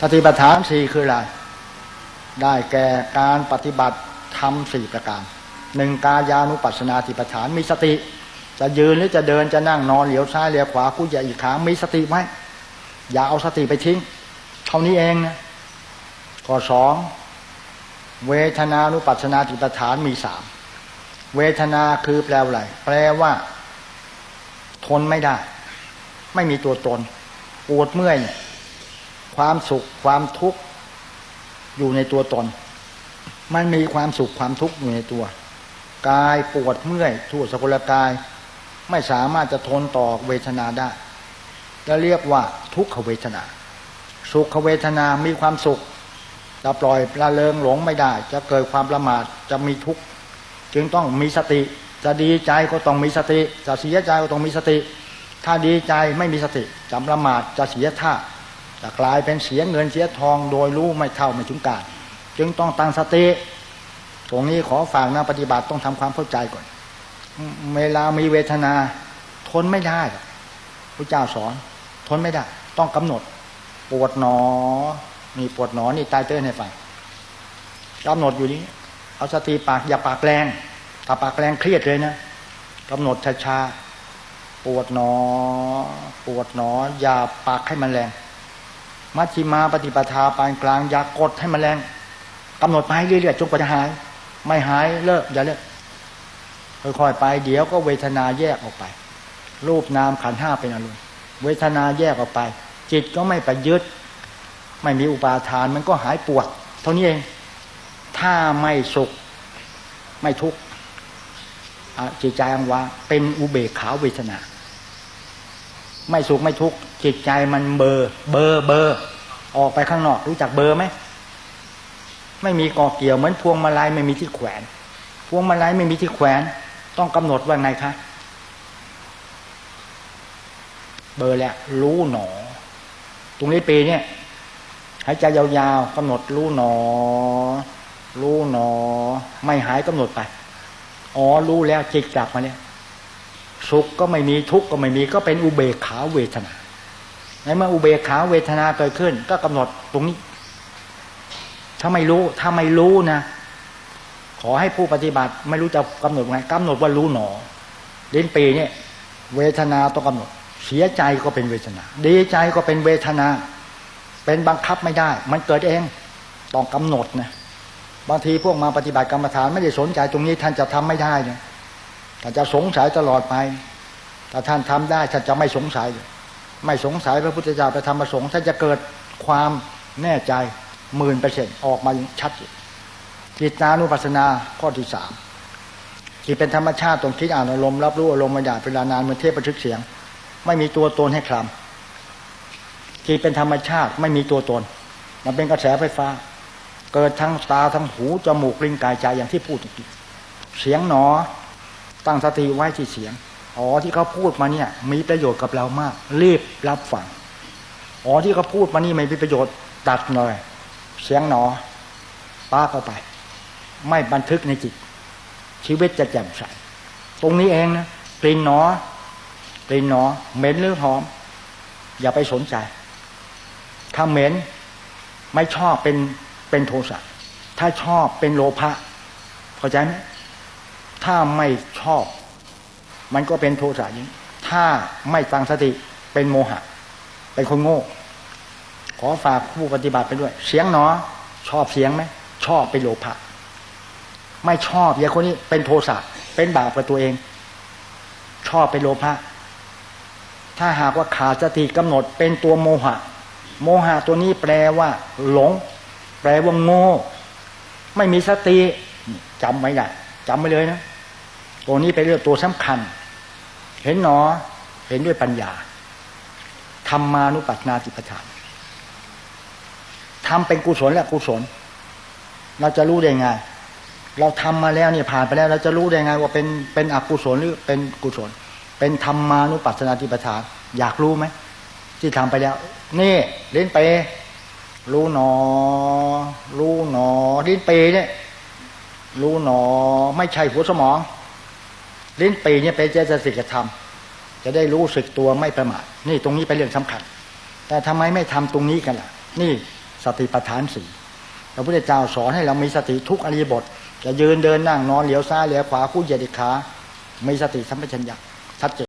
สติปัฏฐานสี่คืออะไร ได้แก่การปฏิบัติทำสี่ประการหนึ่งกายานุปัสสนาติปัฏฐานมีสติ จะยืนหรือจะเดินจะนั่งนอนเหลียวซ้ายเหลียวขวากู้อย่าอีกขามีสติไว้อย่าเอาสติไปทิ้ง เท่านี้เองนะข้อสองเวทนานุปัสสนาติปัฏฐานมีสามเวทนาคือแปลว่าอะไรแปลว่า ทนไม่ได้ ไม่มีตัวตนปวดเมื่อยเนี่ย ความสุขความทุกข์อยู่ในตัวตน มันมีความสุขความทุกข์อยู่ในตัว กายปวดเมื่อยทั่วสกุลกาย ไม่สามารถจะทนต่อเวทนาได้จะเรียกว่าทุกขเวทนา สุขเวทนามีความสุขจะปล่อยละเลงหลงไม่ได้ จะเกิดความประมาทจะมีทุกข์จึงต้องมีสติ จะดีใจก็ต้องมีสติ จะเสียใจก็ต้องมีสติ ถ้าดีใจไม่มีสติจำประมาทจะเสียท่า จะกลายเป็นเสียเงินเสียทองโดยรู้ไม่เท่าไม่ถึงการ จึงต้องตั้งสติตรงนี้ขอฝากนะปฏิบัติต้องทำความเข้าใจก่อน เวลามีเวทนา ทนไม่ได้พระเจ้าสอน ทนไม่ได้ ต้องกำหนด ปวดหนอนี่ปวดหนอนี่ตายเต้นให้ฟังกำหนดอยู่นี้เอาสติปากอย่าปากแรงถ้าปากแรงเครียดเลยนะกำหนดช้าๆปวดหนอ ปวดหนอ อย่าปากให้มันแรง มัชฌิมาปฏิปทาปานกลางอย่ากดให้มันแรงกำหนดไปเรื่อยๆจนกว่าจะหาย ไม่หายเลิกอย่าเลิกค่อยๆไป เดี๋ยวก็เวทนาแยกออกไป รูปนามขันห้าเป็นอารมณ์เวทนาแยกออกไป จิตก็ไม่ไปยึด ไม่มีอุปาทานมันก็หายปวด เท่านี้เอง ถ้าไม่สุข ไม่ทุกข์จิตใจอังวาเป็นอุเบกขาเวทนา ไม่สุขไม่ทุกข์จิตใจมันเบอร์เบอร์เบอร์ออกไปข้างนอกรู้จักเบอร์ไหมไม่มีกอเกี่ยวเหมือนพวงมาลัยไม่มีที่แขวน พวงมาลัยไม่มีที่แขวน ต้องกำหนดว่าไงคะเบอร์แล้วรู้หนอ ตรงนี้ปีเนี่ยหายใจยาวๆกำหนดรู้หนอ รู้หนอ ไม่หายกำหนดไป อ๋อรู้แล้วจิตกลับมาเนี่ย สุขก็ไม่มีทุกข์ก็ไม่มีก็เป็นอุเบกขาเวทนาในเมื่ออุเบกขาเวทนาเกิดขึ้น ก็กำหนดตรงนี้ ถ้าไม่รู้ถ้าไม่รู้นะขอให้ผู้ปฏิบัติไม่รู้จะกำหนดไงกำหนดว่ารู้หนอลิ้นปีเนี่ยเวทนาต้องกำหนด เสียใจก็เป็นเวทนา ดีใจก็เป็นเวทนา เป็นบังคับไม่ได้ มันเกิดเองต้องกำหนดนะบางทีพวกมาปฏิบัติกรรมฐานไม่ได้สนใจตรงนี้ท่านจะทำไม่ได้เนี่ย ท่านจะสงสัยตลอดไปถ้าท่านทำได้ท่านจะไม่สงสัย ไม่สงสัยพระพุทธเจ้าไปทำประสงค์ท่านจะเกิดความแน่ใจหมื่นเปอร์เซ็นต์ออกมาชัดจิตนานุปัสสนาข้อที่สามที่เป็นธรรมชาติตรงคิดอ่านอารมณ์รับรู้อารมณ์มาหยาบเวลานานเหมือนเทพประชึกเสียง ไม่มีตัวตนให้คลำที่เป็นธรรมชาติไม่มีตัวตน มันเป็นกระแสไฟฟ้า เกิดทั้งตาทั้งหูจมูกลิ้นกายใจอย่างที่พูดเสียงหนอ ตั้งสติไว้ที่เสียง อ๋อที่เขาพูดมาเนี่ย มีประโยชน์กับเรามาก รีบรับฟัง อ๋อที่เขาพูดมานี่ไม่มีประโยชน์ตัดเลย เสียงหนอป้าเข้าไป ไม่บันทึกในจิต ชีวิตจะแจ่มใส ตรงนี้เองนะกลิ่นหนอกลิ่นหนอ เหม็นหรือหอม อย่าไปสนใจ ถ้าเหม็นไม่ชอบเป็นเป็นโทสะ ถ้าชอบเป็นโลภะเข้าใจไหม ถ้าไม่ชอบ มันก็เป็นโทสะยิ่งถ้าไม่ตั้งสติเป็นโมหะ เป็นคนโง่ ขอฝากผู้ปฏิบัติไปด้วย เสียงหนอ ชอบเสียงไหมชอบเป็นโลภะไม่ชอบอย่างคนนี้เป็นโทสะเป็นบาปกับตัวเอง ชอบเป็นโลภะถ้าหากว่าขาดสติกำหนดเป็นตัวโมหะ โมหะตัวนี้แปลว่า หลง แปลว่าโง่ ไม่มีสติจำไว้ได้จำไว้เลยนะ ตัวนี้เป็นเรื่องตัวสำคัญ เห็นหนอ เห็นด้วยปัญญาธรรมานุปัสนาจิปทานทำเป็นกุศลและกุศล เราจะรู้ได้ไง เราทำมาแล้วเนี่ยผ่านไปแล้ว เราจะรู้ได้ไง ว่าเป็นเป็นอกุศลหรือเป็นกุศล เป็นธรรมานุปัสนาจิปทาน อยากรู้ไหมที่ทำไปแล้ว นี่เล่นไป รู้หนอ รู้หนอลิ้นปีเนี่ยรู้หนอ ไม่ใช่หัวสมอง ลิ้นปีเนี่ยเป็นเจตสิกธรรม จะได้รู้สึกตัวไม่ประมาทนี่ตรงนี้เป็นเรื่องสำคัญ แต่ทำไมไม่ทำตรงนี้กันล่ะ นี่สติปัฏฐานสี่พระพุทธเจ้าสอนให้เรามีสติทุกอริยบท จะยืนเดินนั่งนอนเหลียวซ้ายเหลียวขวาคู่เหยียดขามีสติสัมปชัญญะชัดเจน